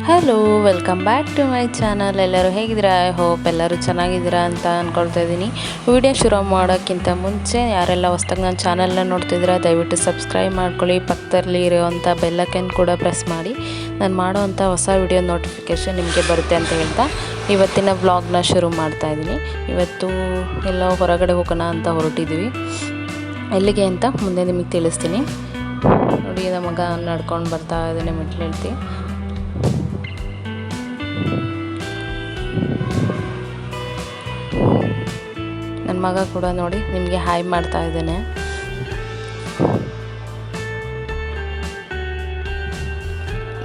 Hello welcome back to my channel ಎಲ್ಲರೂ ಹೇಗಿದ್ದೀರಾ? I hope ಎಲ್ಲರೂ ಚೆನ್ನಾಗಿದ್ದೀರಾ ಅಂತ ಅಂದ್ಕೊಳ್ತಾ ಇದ್ದೀನಿ. ವಿಡಿಯೋ ಶುರು ಮಾಡೋಕ್ಕಿಂತ ಮುಂಚೆ ಯಾರೆಲ್ಲ ಹೊಸ್ದಾಗಿ ನನ್ನ ಚಾನಲ್ನ ನೋಡ್ತಿದ್ದೀರಾ, ದಯವಿಟ್ಟು ಸಬ್ಸ್ಕ್ರೈಬ್ ಮಾಡ್ಕೊಳ್ಳಿ. ಪಕ್ಕದಲ್ಲಿ ಇರೋವಂಥ ಬೆಲ್ಲೈಕನ್ ಕೂಡ ಪ್ರೆಸ್ ಮಾಡಿ. ನಾನು ಮಾಡುವಂಥ ಹೊಸ ವಿಡಿಯೋ ನೋಟಿಫಿಕೇಷನ್ ನಿಮಗೆ ಬರುತ್ತೆ ಅಂತ ಹೇಳ್ತಾ ಇವತ್ತಿನ ವ್ಲಾಗ್ನ ಶುರು ಮಾಡ್ತಾ ಇದ್ದೀನಿ. ಇವತ್ತು ಎಲ್ಲ ಹೊರಗಡೆ ಹೋಗೋಣ ಅಂತ ಹೊರಟಿದ್ದೀವಿ. ಎಲ್ಲಿಗೆ ಅಂತ ಮುಂದೆ ನಿಮಗೆ ತಿಳಿಸ್ತೀನಿ. ನೋಡಿ, ನಮ್ಮ ಮಗ ನಡ್ಕೊಂಡು ಬರ್ತಾ ಇದ್ದೀನಿ ಮೆಟ್ಲು ಹೇಳ್ತಿ ನನ್ನ ಮಗ ಕೂಡ ನೋಡಿ ನಿಮಗೆ ಹಾಯ್ ಮಾಡ್ತಾ ಇದ್ದೇನೆ.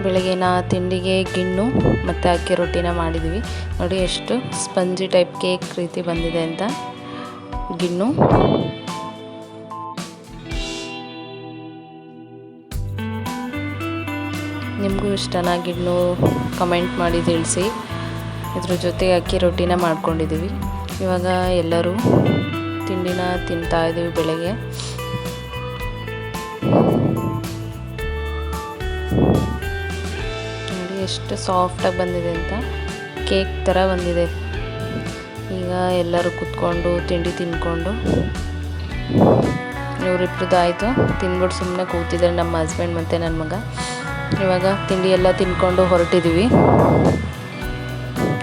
ಬೆಳಗಿನ ತಿಂಡಿಗೆ ಗಿಣ್ಣು ಮತ್ತು ಅಕ್ಕಿ ರೊಟ್ಟಿನ ಮಾಡಿದ್ವಿ. ನೋಡಿ ಎಷ್ಟು ಸ್ಪಂಜಿ ಟೈಪ್ ಕೇಕ್ ರೀತಿ ಬಂದಿದೆ ಅಂತ. ಗಿಣ್ಣು. ನಿಮಗೂ ಇಷ್ಟನಾಗಿದ್ನು ಕಮೆಂಟ್ ಮಾಡಿ ತಿಳಿಸಿ. ಇದ್ರ ಜೊತೆ ಅಕ್ಕಿ ರೊಟ್ಟಿನ ಮಾಡ್ಕೊಂಡಿದ್ದೀವಿ ಇವಾಗ ಎಲ್ಲರೂ ತಿಂಡಿನ ತಿಂತಾ ಇದ್ದೀವಿ ಬೆಳಗ್ಗೆ. ನೋಡಿ ಎಷ್ಟು ಸಾಫ್ಟಾಗಿ ಬಂದಿದೆ ಅಂತ. ಕೇಕ್ ಥರ ಬಂದಿದೆ. ಈಗ ಎಲ್ಲರೂ ಕುತ್ಕೊಂಡು ತಿಂಡಿ ತಿನ್ಕೊಂಡು. ಇವರಿಬ್ರದ್ದು ಆಯಿತು. ತಿಂದ್ಬಿಟ್ಟು ಸುಮ್ಮನೆ ಕೂತಿದ್ದಾರೆ ನಮ್ಮ ಹಸ್ಬೆಂಡ್ ಮತ್ತು ನನ್ನ ಮಗ. ಇವಾಗ ತಿಂಡಿ ಎಲ್ಲ ತಿನ್ಕೊಂಡು ಹೊರಟಿದ್ದೀವಿ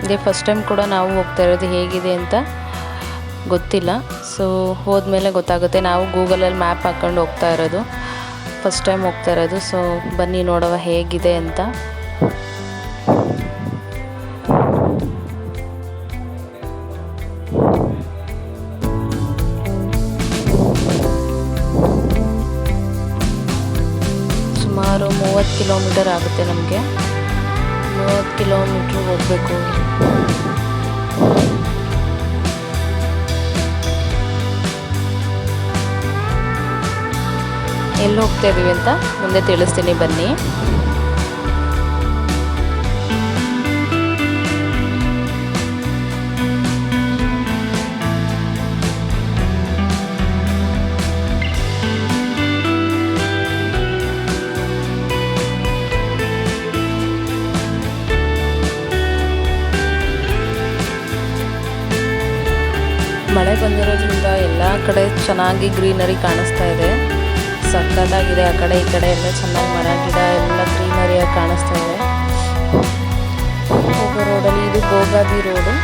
ಇದೇ ಫಸ್ಟ್ ಟೈಮ್ ಕೂಡ ನಾವು ಹೋಗ್ತಾ ಇರೋದು ಹೇಗಿದೆ ಅಂತ ಗೊತ್ತಿಲ್ಲ. ಸೊ ಹೋದ್ಮೇಲೆ ಗೊತ್ತಾಗುತ್ತೆ. ನಾವು ಗೂಗಲಲ್ಲಿ ಮ್ಯಾಪ್ ಹಾಕ್ಕೊಂಡು ಹೋಗ್ತಾ ಇರೋದು. ಫಸ್ಟ್ ಟೈಮ್ ಹೋಗ್ತಾ ಇರೋದು. ಸೊ ಬನ್ನಿ ನೋಡುವ ಹೇಗಿದೆ ಅಂತ. ಅಂತ ಮುಂದೆ ತಿಳಿಸ್ತೀನಿ ಬನ್ನಿ. ಮಳೆ ಬಂದಿರೋದ್ರಿಂದ ಎಲ್ಲ ಕಡೆ ಚೆನ್ನಾಗಿ ಗ್ರೀನರಿ ಕಾಣಿಸ್ತಾ ಇದೆ. ಸಕ್ಕತ್ತಾಗಿದೆ ಆ ಕಡೆ ಈ ಕಡೆ ಎಲ್ಲ ಚೆನ್ನಾಗಿ ಮರ ಗಿಡ ಎಲ್ಲ ಗ್ರೀನರಿಯಾಗಿ ಕಾಣಿಸ್ತಾ ಇದೆ ಹೋಗೋ ರೋಡಲ್ಲಿ ಇದು ಗೋಗಾದಿ ರೋಡು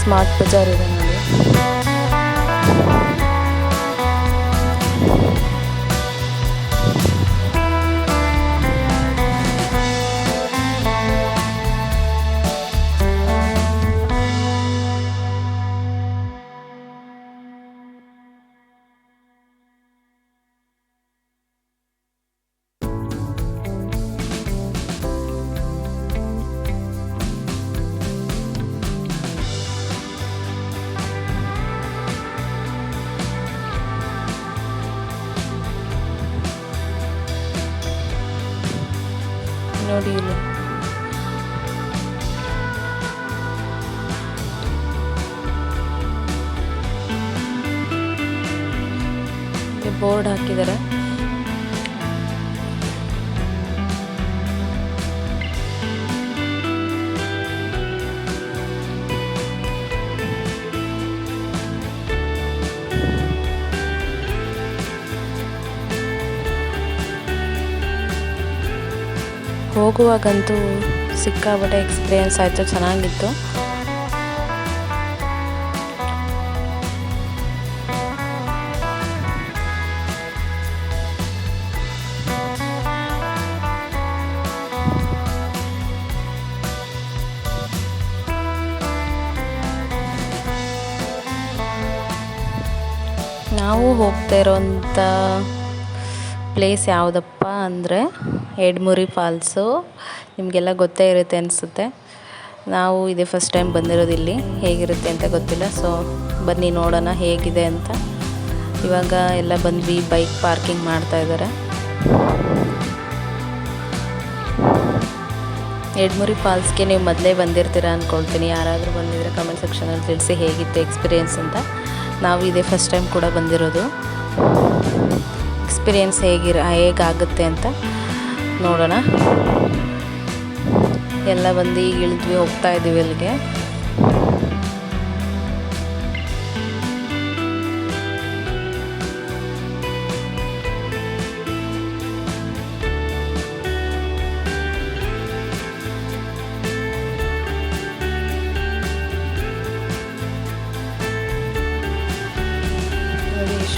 ಸ್ಮಾರ್ಟ್ ಬಜಾರ್ ಇದೆ ನೋಡಿ ನೋಡಿ ಬೋರ್ಡ್ ಹಾಕಿದ್ದಾರೆ. ಹೋಗುವಾಗಂತೂ ಸಿಕ್ಕಾಪಟ್ಟೆ ಎಕ್ಸ್ಪೀರಿಯೆನ್ಸ್ ಆಯಿತು ಚೆನ್ನಾಗಿತ್ತು. ನಾವು ಹೋಗ್ತಾ ಇರೋಂಥ ಪ್ಲೇಸ್ ಯಾವುದಪ್ಪ ಅಂದರೆ ಎಡ್ಮುರಿ ಫಾಲ್ಸು. ನಿಮಗೆಲ್ಲ ಗೊತ್ತೇ ಇರುತ್ತೆ ಅನಿಸುತ್ತೆ. ನಾವು ಇದೇ ಫಸ್ಟ್ ಟೈಮ್ ಬಂದಿರೋದು ಇಲ್ಲಿ. ಹೇಗಿರುತ್ತೆ ಅಂತ ಗೊತ್ತಿಲ್ಲ. ಸೊ ಬನ್ನಿ ನೋಡೋಣ ಹೇಗಿದೆ ಅಂತ. ಇವಾಗ ಎಲ್ಲ ಬಂದ್ವಿ ಬೈಕ್ ಪಾರ್ಕಿಂಗ್ ಮಾಡ್ತಾ ಇದ್ದಾರೆ. ಎಡ್ಮುರಿ ಫಾಲ್ಸ್ಗೆ ನೀವು ಮೊದಲೇ ಬಂದಿರ್ತೀರ ಅಂದ್ಕೊಳ್ತೀನಿ ಯಾರಾದರೂ ಬಂದಿದ್ರೆ ಕಮೆಂಟ್ ಸೆಕ್ಷನಲ್ಲಿ ತಿಳಿಸಿ ಹೇಗಿತ್ತು ಎಕ್ಸ್ಪೀರಿಯೆನ್ಸ್ ಅಂತ. ನಾವು ಇದೇ ಫಸ್ಟ್ ಟೈಮ್ ಕೂಡ ಬಂದಿರೋದು. ಎಕ್ಸ್ಪೀರಿಯೆನ್ಸ್ ಹೇಗಿರ, ಹೇಗಾಗುತ್ತೆ ಅಂತ ನೋಡೋಣ. ಎಲ್ಲ ಬಂದು ಈಗ ಇಳಿದ್ವಿ, ಹೋಗ್ತಾ ಇದ್ದೀವಿ ಅಲ್ಲಿಗೆ.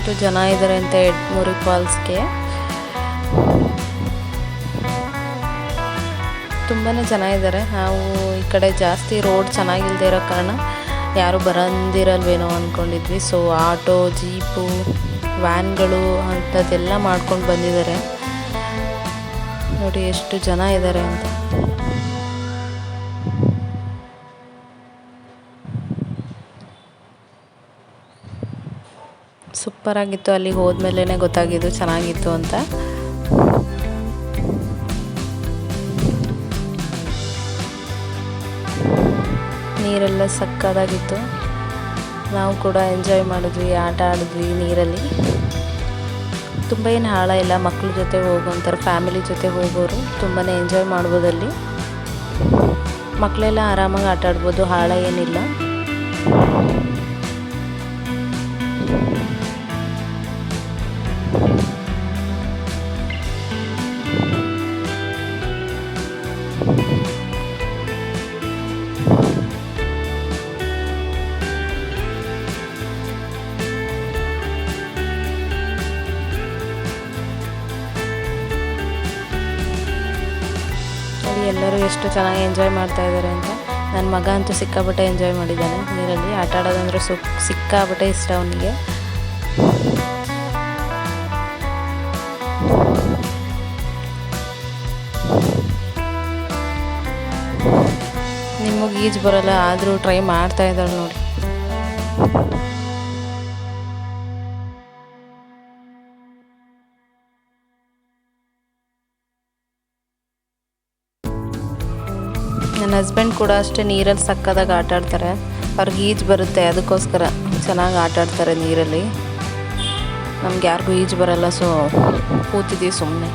ಎಷ್ಟು ಜನ ಇದ್ದಾರೆ ಅಂತ ಎಡ್ಮೂರಿ ಫಾಲ್ಸ್ಗೆ ತುಂಬಾ ಜನ ಇದ್ದಾರೆ ನಾವು ಈ ಕಡೆ ಜಾಸ್ತಿ ರೋಡ್ ಚೆನ್ನಾಗಿಲ್ಲದೆ ಇರೋ ಕಾರಣ ಯಾರು ಬರಂದಿರಲ್ವೇನೋ ಅಂದ್ಕೊಂಡಿದ್ವಿ ಸೊ ಆಟೋ ಜೀಪು ವ್ಯಾನ್ಗಳು ಅಂಥದ್ದೆಲ್ಲ ಮಾಡ್ಕೊಂಡು ಬಂದಿದ್ದಾರೆ. ನೋಡಿ, ಎಷ್ಟು ಜನ ಇದ್ದಾರೆ ಅಂತ. ಸೂಪರ್ ಆಗಿತ್ತು ಅಲ್ಲಿಗೆ ಹೋದ್ಮೇಲೆ ಗೊತ್ತಾಗಿದ್ದು ಚೆನ್ನಾಗಿತ್ತು ಅಂತ. ನೀರೆಲ್ಲ ಸಕ್ಕದಾಗಿತ್ತು. ನಾವು ಕೂಡ ಎಂಜಾಯ್ ಮಾಡಿದ್ವಿ, ಆಟ ಆಡಿದ್ವಿ ನೀರಲ್ಲಿ. ತುಂಬ ಏನು ಹಾಳ ಇಲ್ಲ ಮಕ್ಕಳ ಜೊತೆ ಹೋಗೋಂಥರ ಫ್ಯಾಮಿಲಿ ಜೊತೆ ಹೋಗೋರು ತುಂಬಾ ಎಂಜಾಯ್ ಮಾಡ್ಬೋದು ಅಲ್ಲಿ. ಮಕ್ಕಳೆಲ್ಲ ಆರಾಮಾಗಿ ಆಟ ಆಡ್ಬೋದು, ಹಾಳ ಏನಿಲ್ಲ. ಎಲ್ಲರೂ ಎಷ್ಟು ಚೆನ್ನಾಗಿ ಎಂಜಾಯ್ ಮಾಡ್ತಾ ಇದ್ದಾರೆ ಅಂತ ನನ್ನ ಮಗ ಅಂತೂ ಸಿಕ್ಕಾಪಟ್ಟೆ ಎಂಜಾಯ್ ಮಾಡಿದ್ದಾನೆ. ನೀರಲ್ಲಿ ಆಟ ಆಡೋದಂದ್ರೆ ಸು ಸಿಕ್ಕಾಪಟ್ಟೆ ಇಷ್ಟ ಅವನಿಗೆ. ನಿಮಗೆ ಈಜು ಬರಲ್ಲ, ಆದರೂ ಟ್ರೈ ಮಾಡ್ತಾ ಇದ್ದಾಳೆ ನೋಡಿ. ಹಸ್ಬೆಂಡ್ ಕೂಡ ಅಷ್ಟೇ ನೀರಲ್ಲಿ ಸಕ್ಕದಾಗ ಆಟ ಆಡ್ತಾರೆ ಅವ್ರಿಗೆ ಈಜು ಬರುತ್ತೆ, ಅದಕ್ಕೋಸ್ಕರ ಚೆನ್ನಾಗಿ ಆಟ ಆಡ್ತಾರೆ ನೀರಲ್ಲಿ. ನಮ್ಗೆ ಯಾರಿಗೂ ಈಜು ಬರಲ್ಲ ಸೊ ಕೂತಿದ್ದೀವಿ ಸುಮ್ಮನೆ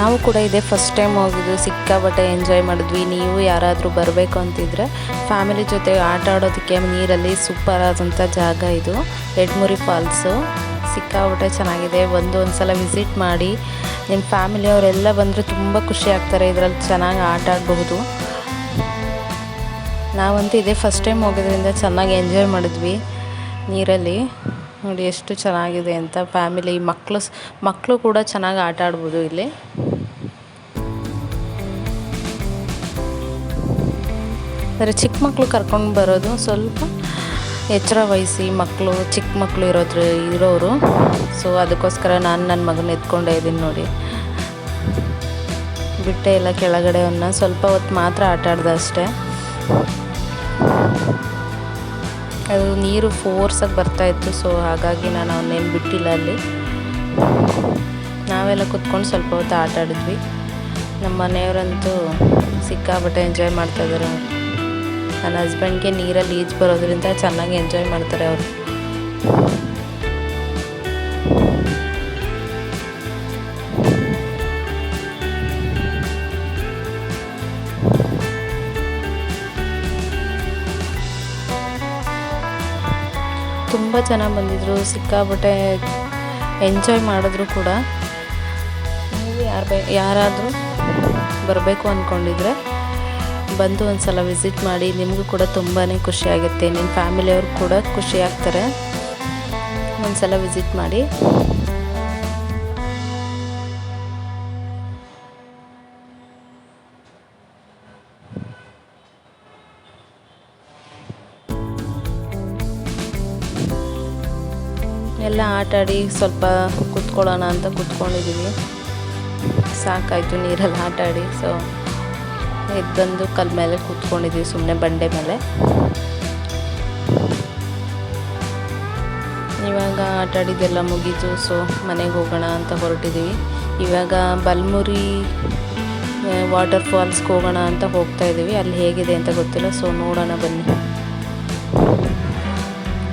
ನಾವು ಕೂಡ ಇದೇ ಫಸ್ಟ್ ಟೈಮ್ ಹೋಗಿದ್ದು ಸಿಕ್ಕಾಬಟ್ಟೆ ಎಂಜಾಯ್ ಮಾಡಿದ್ವಿ. ನೀವು ಯಾರಾದರೂ ಬರಬೇಕು ಅಂತಿದ್ರೆ ಫ್ಯಾಮಿಲಿ ಜೊತೆ ಆಟ ಆಡೋದಕ್ಕೆ ನೀರಲ್ಲಿ ಸೂಪರ್ ಆದಂಥ ಜಾಗ ಇದು. ಎಡ್ಮುರಿ ಫಾಲ್ಸು ಸಿಕ್ಕಾಬಟ್ಟೆ ಚೆನ್ನಾಗಿದೆ. ಒಂದು ಒಂದು ಸಲ ವಿಸಿಟ್ ಮಾಡಿ ನಿಮ್ಮ ಫ್ಯಾಮಿಲಿಯವರೆಲ್ಲ ಬಂದರೆ ತುಂಬ ಖುಷಿ ಆಗ್ತಾರೆ. ಇದರಲ್ಲಿ ಚೆನ್ನಾಗಿ ಆಟ ಆಡಬಹುದು. ನಾವಂತೂ ಇದೇ ಫಸ್ಟ್ ಟೈಮ್ ಹೋಗೋದ್ರಿಂದ ಚೆನ್ನಾಗಿ ಎಂಜಾಯ್ ಮಾಡಿದ್ವಿ ನೀರಲ್ಲಿ. ನೋಡಿ ಎಷ್ಟು ಚೆನ್ನಾಗಿದೆ ಅಂತ ಫ್ಯಾಮಿಲಿ ಮಕ್ಕಳು ಮಕ್ಕಳು ಕೂಡ ಚೆನ್ನಾಗಿ ಆಟ ಆಡ್ಬೋದು ಇಲ್ಲಿ. ಅಂದರೆ ಚಿಕ್ಕ ಮಕ್ಕಳು ಕರ್ಕೊಂಡು ಬರೋದು ಸ್ವಲ್ಪ ಎಚ್ಚರ ವಹಿಸಿ ಮಕ್ಕಳು ಚಿಕ್ಕ ಮಕ್ಕಳು ಇರೋದ್ರ, ಇರೋರು. ಸೊ ಅದಕ್ಕೋಸ್ಕರ ನಾನು ನನ್ನ ಮಗನ ಎತ್ಕೊಂಡೇ ಇದ್ದೀನಿ ನೋಡಿ. ಬಿಟ್ಟೆ ಎಲ್ಲ ಕೆಳಗಡೆ ಅವನ್ನ ಸ್ವಲ್ಪ ಹೊತ್ತು ಮಾತ್ರ ಆಟ ಆಡ್ದೆ ಅಷ್ಟೇ. ಅದು ನೀರು ಫೋರ್ಸಾಗಿ ಬರ್ತಾಯಿತ್ತು ಸೊ ಹಾಗಾಗಿ ನಾನು ಅವನ್ನೇನು ಬಿಟ್ಟಿಲ್ಲ ಅಲ್ಲಿ. ನಾವೆಲ್ಲ ಕುತ್ಕೊಂಡು ಸ್ವಲ್ಪ ಹೊತ್ತು ಆಟ ಆಡಿದ್ವಿ. ನಮ್ಮ ಮನೆಯವರಂತೂ ಸಿಕ್ಕಾಬಟ್ಟೆ ಎಂಜಾಯ್ ಮಾಡ್ತಾಯಿದ್ದಾರೆ ನನ್ನ ಹಸ್ಬೆಂಡ್ಗೆ ನೀರಲ್ಲಿ ಈಜು ಬರೋದ್ರಿಂದ ಚೆನ್ನಾಗಿ ಎಂಜಾಯ್ ಮಾಡ್ತಾರೆ ಅವರು. ತುಂಬ ಬಂದಿದ್ರು ಸಿಕ್ಕಾಬಟ್ಟೆ ಎಂಜಾಯ್ ಮಾಡಿದ್ರು ಕೂಡ. ನೀವು ಯಾರು ಬೇ, ಯಾರಾದರೂ ಬರಬೇಕು ಅಂದ್ಕೊಂಡಿದ್ರೆ ಬಂದು ಒಂದು ಸಲ ವಿಸಿಟ್ ಮಾಡಿ, ನಿಮಗೂ ಕೂಡ ತುಂಬಾ ಖುಷಿಯಾಗುತ್ತೆ ನಿಮ್ಮ ಫ್ಯಾಮಿಲಿಯವ್ರು ಕೂಡ ಖುಷಿಯಾಗ್ತಾರೆ ಒಂದು ಸಲ ವಿಸಿಟ್ ಮಾಡಿ. ಎಲ್ಲ ಆಟ ಆಟ ಆಡಿ ಸ್ವಲ್ಪ ಕುತ್ಕೊಳ್ಳೋಣ ಅಂತ ಕುತ್ಕೊಂಡಿದ್ದೀವಿ ಸಾಕಾಯಿತು ನೀರಲ್ಲಿ ಆಟಾಡಿ. ಸೊ ಇದು ಬಂದು ಕಲ್ ಮೇಲೆ ಕೂತ್ಕೊಂಡಿದ್ದೀವಿ ಸುಮ್ಮನೆ ಬಂಡೆ ಮೇಲೆ. ಇವಾಗ ಆಟಾಡಿದ್ದೆಲ್ಲ ಮುಗೀತು. ಸೊ ಮನೆಗೆ ಹೋಗೋಣ ಅಂತ ಹೊರಟಿದ್ದೀವಿ ಇವಾಗ ಬಲ್ಮುರಿ ವಾಟರ್ ಫಾಲ್ಸ್ಗೆ ಹೋಗೋಣ ಅಂತ ಹೋಗ್ತಾ ಇದ್ದೀವಿ ಅಲ್ಲಿ ಹೇಗಿದೆ ಅಂತ ಗೊತ್ತಿಲ್ಲ. ಸೊ ನೋಡೋಣ ಬನ್ನಿ.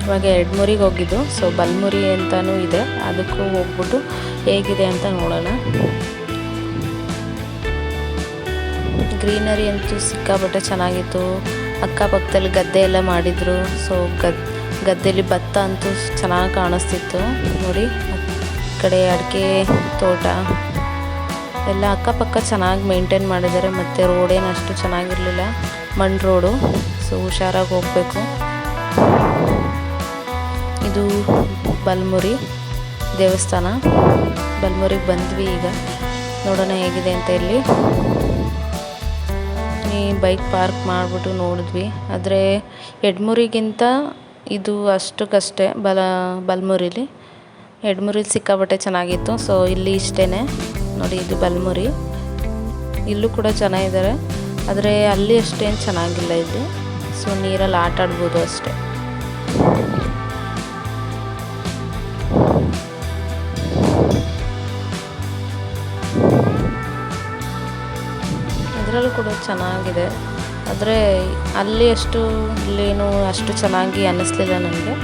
ಇವಾಗ ಎಡ್ಮುರಿಗೆ ಹೋಗಿದ್ದು. ಸೊ ಬಲ್ಮುರಿ ಅಂತಲೂ ಇದೆ. ಅದಕ್ಕೂ ಹೋಗ್ಬಿಟ್ಟು ಹೇಗಿದೆ ಅಂತ ನೋಡೋಣ. ಗ್ರೀನರಿ ಅಂತೂ ಸಿಕ್ಕಾಪಟ್ಟೆ ಚೆನ್ನಾಗಿತ್ತು. ಅಕ್ಕಪಕ್ಕದಲ್ಲಿ ಗದ್ದೆ ಎಲ್ಲ ಮಾಡಿದರು. ಸೊ ಗದ್, ಗದ್ದೆಲಿ ಭತ್ತ ಅಂತೂ ಚೆನ್ನಾಗಿ ಕಾಣಿಸ್ತಿತ್ತು. ನೋಡಿ, ಕಡೆ ಅಡಿಕೆ ತೋಟ. ಎಲ್ಲ ಅಕ್ಕಪಕ್ಕ ಚೆನ್ನಾಗಿ ಮೇಂಟೈನ್ ಮಾಡಿದ್ದಾರೆ. ಮತ್ತು ರೋಡೇನು ಅಷ್ಟು ಚೆನ್ನಾಗಿರಲಿಲ್ಲ. ಮಣ್ಣು ರೋಡು. ಸೊ ಹುಷಾರಾಗಿ ಹೋಗಬೇಕು. ಇದು ಬಲ್ಮುರಿ ದೇವಸ್ಥಾನ. ಬಲ್ಮುರಿಗೆ ಬಂದ್ವಿ ಈಗ. ನೋಡೋಣ ಹೇಗಿದೆ ಅಂತ ಇಲ್ಲಿ ಈ ಬೈಕ್ ಪಾರ್ಕ್ ಮಾಡಿಬಿಟ್ಟು ನೋಡಿದ್ವಿ. ಆದರೆ ಎಡ್ಮುರಿಗಿಂತ ಇದು ಅಷ್ಟಕ್ಕಷ್ಟೇ ಬಲ, ಬಲ್ಮುರಿಲಿ. ಎಡ್ಮುರಿಲಿ ಸಿಕ್ಕಾಬಟ್ಟೆ ಚೆನ್ನಾಗಿತ್ತು. ಸೊ ಇಲ್ಲಿ ಇಷ್ಟೇ ನೋಡಿ, ಇದು ಬಲ್ಮುರಿ. ಇಲ್ಲೂ ಕೂಡ ಚೆನ್ನಾಗಿದ್ದಾರೆ. ಆದರೆ ಅಲ್ಲಿ ಅಷ್ಟೇನು ಚೆನ್ನಾಗಿಲ್ಲ ಇಲ್ಲಿ. ಸೊ ನೀರಲ್ಲಿ ಆಟ ಆಡ್ಬೋದು ಅಷ್ಟೇ. ಅದರಲ್ಲೂ ಕೂಡ ಚೆನ್ನಾಗಿದೆ. ಆದರೆ ಅಲ್ಲಿ ಅಷ್ಟು ಇಲ್ಲೇನು ಅಷ್ಟು ಚೆನ್ನಾಗಿ ಅನ್ನಿಸ್ಲಿಲ್ಲ ನನಗೆ.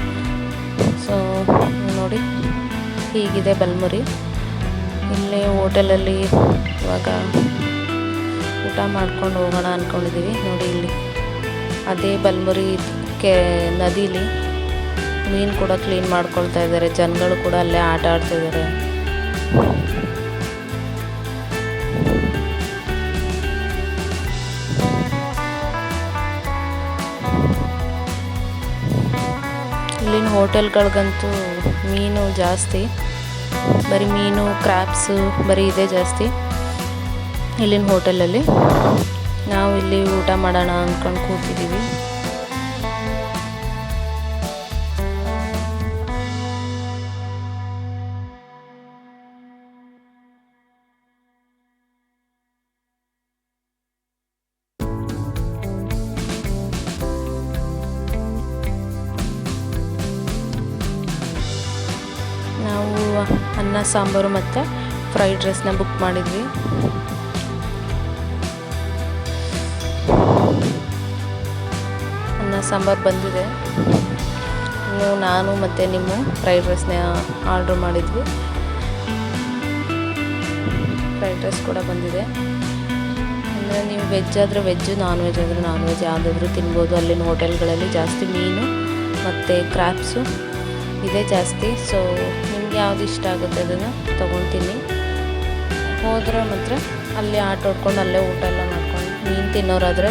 ಸೊ ನೋಡಿ, ಹೀಗಿದೆ ಬಲ್ಮುರಿ. ಇಲ್ಲಿ ಹೋಟೆಲಲ್ಲಿ ಇವಾಗ ಊಟ ಮಾಡ್ಕೊಂಡು ಹೋಗೋಣ ಅಂದ್ಕೊಂಡಿದ್ದೀವಿ ನೋಡಿ ಇಲ್ಲಿ ಅದೇ ಬಲ್ಮುರಿ ಕೆ, ನದೀಲಿ ಮೀನು ಕೂಡ ಕ್ಲೀನ್ ಮಾಡ್ಕೊಳ್ತಾ ಇದ್ದಾರೆ. ಜನಗಳು ಕೂಡ ಅಲ್ಲೇ ಆಟ ಆಡ್ತಿದ್ದಾರೆ ಹೋಟೆಲ್ಗಳಿಗಂತೂ ಮೀನು ಜಾಸ್ತಿ. ಬರೀ ಮೀನು ಕ್ರಾಪ್ಸ್ ಬರೀ ಇದೆ ಜಾಸ್ತಿ ಇಲ್ಲಿನ ಹೋಟೆಲಲ್ಲಿ. ನಾವು ಇಲ್ಲಿ ಊಟ ಮಾಡೋಣ ಅಂದ್ಕೊಂಡು ಕೂತಿದ್ದೀವಿ ಅನ್ನ, ಸಾಂಬಾರು ಮತ್ತು ಫ್ರೈಡ್ ರೈಸ್ನ ಬುಕ್ ಮಾಡಿದ್ವಿ. ಅನ್ನ, ಸಾಂಬಾರು ಬಂದಿದೆ. ಇನ್ನು ನಾನು ಮತ್ತು ನಿಮ್ಮ ಫ್ರೈಡ್ ರೈಸ್ನ ಆರ್ಡ್ರ್ ಮಾಡಿದ್ವಿ. ಫ್ರೈಡ್ ರೈಸ್ ಕೂಡ ಬಂದಿದೆ. ಅಂದರೆ ನೀವು ವೆಜ್ ಆದರೆ ವೆಜ್ಜು ನಾನ್ ವೆಜ್ ಆದರೆ ನಾನ್ ವೆಜ್ ಯಾವುದಾದ್ರೂ ತಿನ್ಬೋದು. ಅಲ್ಲಿನ ಹೋಟೆಲ್ಗಳಲ್ಲಿ ಜಾಸ್ತಿ ಮೀನು ಮತ್ತು ಕ್ರಾಪ್ಸು ಇದೇ ಜಾಸ್ತಿ. ಸೊ ಯಾವ್ದು ಇಷ್ಟ ಆಗುತ್ತೆ ಅದನ್ನು ತೊಗೊತೀನಿ ಹೋದರೆ ಮಾತ್ರ ಅಲ್ಲಿ ಆಟ ಹೊಡ್ಕೊಂಡು ಅಲ್ಲೇ ಊಟ ಎಲ್ಲ ಮಾಡ್ಕೊಂಡು ಮೀನು ತಿನ್ನೋರಾದರೆ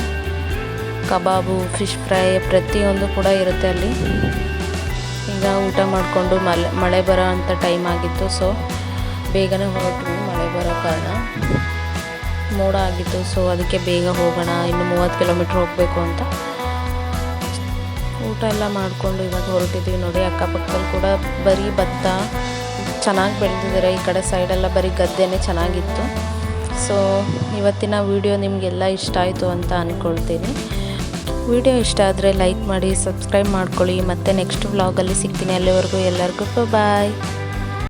ಕಬಾಬು ಫಿಶ್ ಫ್ರೈ ಪ್ರತಿಯೊಂದು ಕೂಡ ಇರುತ್ತೆ ಅಲ್ಲಿ. ಈಗ ಊಟ ಮಾಡಿಕೊಂಡು ಮಳೆ ಮಳೆ ಬರೋ ಅಂಥ ಟೈಮ್ ಆಗಿತ್ತು ಸೊ ಬೇಗನೆ ಹೊರಟ್ವಿ ಮಳೆ ಬರೋ ಕಾರಣ. ಮೋಡ ಆಗಿತ್ತು ಸೊ ಅದಕ್ಕೆ ಬೇಗ ಹೋಗೋಣ, ಇನ್ನು ಮೂವತ್ತು ಕಿಲೋಮೀಟ್ರ್ ಹೋಗಬೇಕು ಅಂತ. ಊಟ ಎಲ್ಲ ಮಾಡಿಕೊಂಡು ಇವಾಗ ಹೊರಟಿದ್ದೀವಿ ನೋಡಿ, ಅಕ್ಕಪಕ್ಕದಲ್ಲಿ ಕೂಡ ಬರೀ ಭತ್ತ ಚೆನ್ನಾಗಿ ಬೆಳೆದಿದ್ದಾರೆ ಈ ಕಡೆ ಸೈಡೆಲ್ಲ ಬರೀ ಗದ್ದೆನೇ ಚೆನ್ನಾಗಿತ್ತು. ಸೊ ಇವತ್ತಿನ ವಿಡಿಯೋ ನಿಮಗೆಲ್ಲ ಇಷ್ಟ ಆಯಿತು ಅಂತ ಅಂದ್ಕೊಳ್ತೀನಿ ವಿಡಿಯೋ ಇಷ್ಟ ಆದರೆ ಲೈಕ್ ಮಾಡಿ ಸಬ್ಸ್ಕ್ರೈಬ್ ಮಾಡ್ಕೊಳ್ಳಿ. ಮತ್ತು ನೆಕ್ಸ್ಟ್ ವ್ಲಾಗಲ್ಲಿ ಸಿಗ್ತೀನಿ. ಅಲ್ಲಿವರೆಗೂ ಎಲ್ಲರಿಗೂ ಬಾಯ್